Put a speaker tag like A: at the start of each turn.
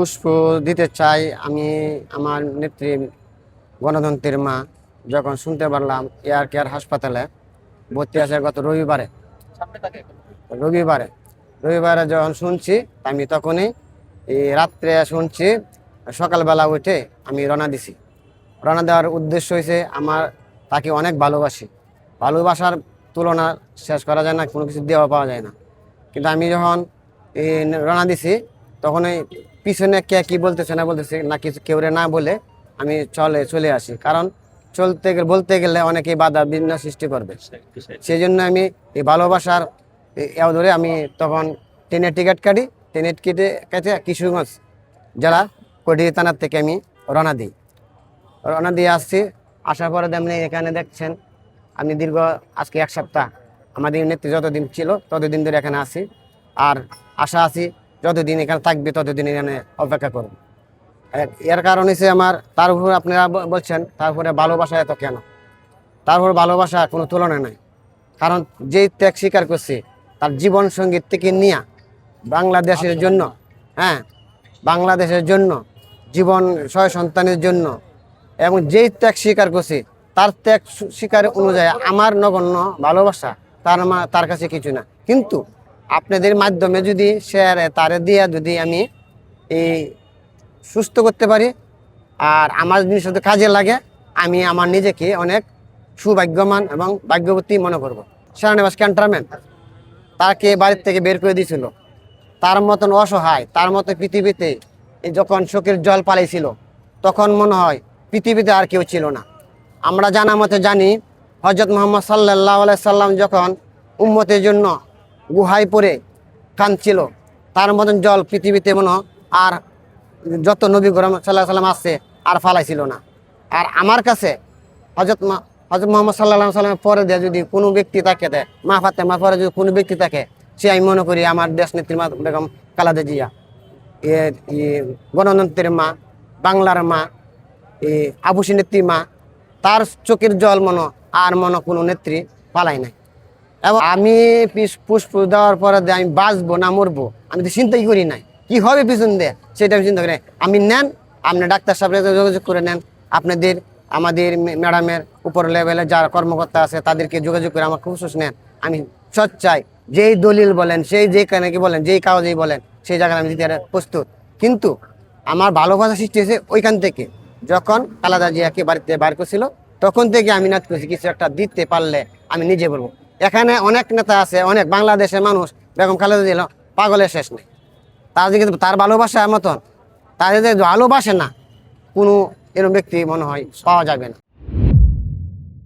A: পুষ্প দিতে চাই, আমি আমার নেত্রী গণতন্ত্রের মা যখন শুনতে পারলাম এয়ার কেয়ার হাসপাতালে ভর্তি আছে গত রবিবারে রবিবারে রবিবারে যখন শুনছি, আমি তখনই এই রাত্রে শুনছি, সকালবেলা উঠে আমি রওনা দিছি। রওনা দেওয়ার উদ্দেশ্য হয়েছে আমার তাকে অনেক ভালোবাসি। ভালোবাসার তুলনা শেষ করা যায় না, কোনো কিছু দেওয়া পাওয়া যায় না। কিন্তু আমি যখন রওনা দিছি তখন এই পিছনে কে কি বলতেছে না বলতেছে না কিছু কেউ না বলে আমি চলে চলে আসি। কারণ চলতে গেলে বলতে গেলে অনেকেই বাধা বিঘ্ন সৃষ্টি করবে। সেই জন্য আমি এই ভালোবাসার এও ধরে আমি তখন ট্রেনের টিকিট কাটি, ট্রেনের কেটে কেটে কিশোরগঞ্জ জেলা কটি থানার থেকে আমি রওনা দিই। রওনা দিয়ে আসছি, আসার পরে আপনি এখানে দেখছেন, আমি দীর্ঘ আজকে এক সপ্তাহ, আমাদের নেত্রী যতদিন ছিল ততদিন ধরে এখানে আসি আর আশা আছি যতদিন এখানে থাকবে ততদিন এখানে অপেক্ষা করব। এর- এর কারণ হচ্ছে আমার তার উপর আপনারা বলছেন তারপরে ভালোবাসা এত কেন? তার তারপর ভালোবাসা কোনো তুলনা নাই। কারণ যেই ত্যাগ স্বীকার করছে তার জীবন সংগীত থেকে নিয়ে বাংলাদেশের জন্য হ্যাঁ বাংলাদেশের জন্য জীবন ছয় সন্তানের জন্য এবং যেই ত্যাগ স্বীকার করছে তার ত্যাগ স্বীকার অনুযায়ী আমার নগণ্য ভালোবাসা তার মা- তার কাছে কিছু না। কিন্তু আপনাদের মাধ্যমে যদি শেয়ার তারে দিয়ে যদি আমি এই সুস্থ করতে পারি, আর আমার জিনিস যদি কাজে লাগে, আমি আমার নিজেকে অনেক সুভাগ্যমান এবং ভাগ্যবতী মনে করব। সেনানিবাস ক্যান্টারম্যান, তাকে বাড়ির থেকে বের করে দিয়েছিল। তার মতন অসহায়, তার মতো পৃথিবীতে যখন শোকের জল পালাইছিল, তখন মনে হয় পৃথিবীতে আর কেউ ছিল না। আমরা জানা মতে জানি হজরত মোহাম্মদ সাল্লাহ সাল্লাম যখন উম্মতের জন্য গুহায় পড়ে কাঁদছিল। তার মতন জল পৃথিবীতে মনে আর যত নবী গরম সাল্লাহ সাল্লাম আসছে আর ফালাইছিল না। আর আমার কাছে হজরত হজরত মোহাম্মদ সাল্লাহ সাল্লামের পরে দেয় যদি কোনো ব্যক্তি থাকে দেয়, মা ফাতে মা পরে যদি কোনো ব্যক্তি থাকে সে আমি মনে করি আমার দেশ নেত্রী মা বেগম কালাদে জিয়া। গণতন্ত্রের মা, বাংলার মা আবুসী নেত্রী মা, তার চোখের জল মনো আর মনো কোনো নেত্রী পালাই নাই। এবং আমি পুষ্প দেওয়ার পরে আমি বাঁচবো না, মরবো। আমি তো চিন্তাই করি নাই। কি হবে পিছন দিয়ে? সেটা আমি চিন্তা করি আমি নেন, আপনি ডাক্তার সাহেবের সাথে যোগাযোগ করে নেন। আপনাদের, আমাদের ম্যাডামের উপর লেভেলে যারা কর্মকর্তা আছে, তাদেরকে যোগাযোগ করে আমার খুব নেন। আমি সচ্চাই যেই দলিল বলেন, সেই যে কি বলেন, যেই কাগজেই বলেন, সেই জায়গায় আমি দিতে প্রস্তুত। কিন্তু আমার ভালোবাসা সৃষ্টি হয়েছে ওইখান থেকে। যখন কালাদা জিয়াকে বাড়িতে বার করছিল, তখন থেকে আমি নাচ করছি, কিছু একটা দিতে পারলে আমি নিজে বলব। এখানে অনেক নেতা আছে, অনেক বাংলাদেশের মানুষ, বেগম খালেদা জিয়া পাগলের শেষ নেই। তার কিন্তু তার ভালোবাসার মতন। তাদের যে ভালোবাসে না, কোনো এরকম ব্যক্তি মনে হয় পাওয়া যাবে না।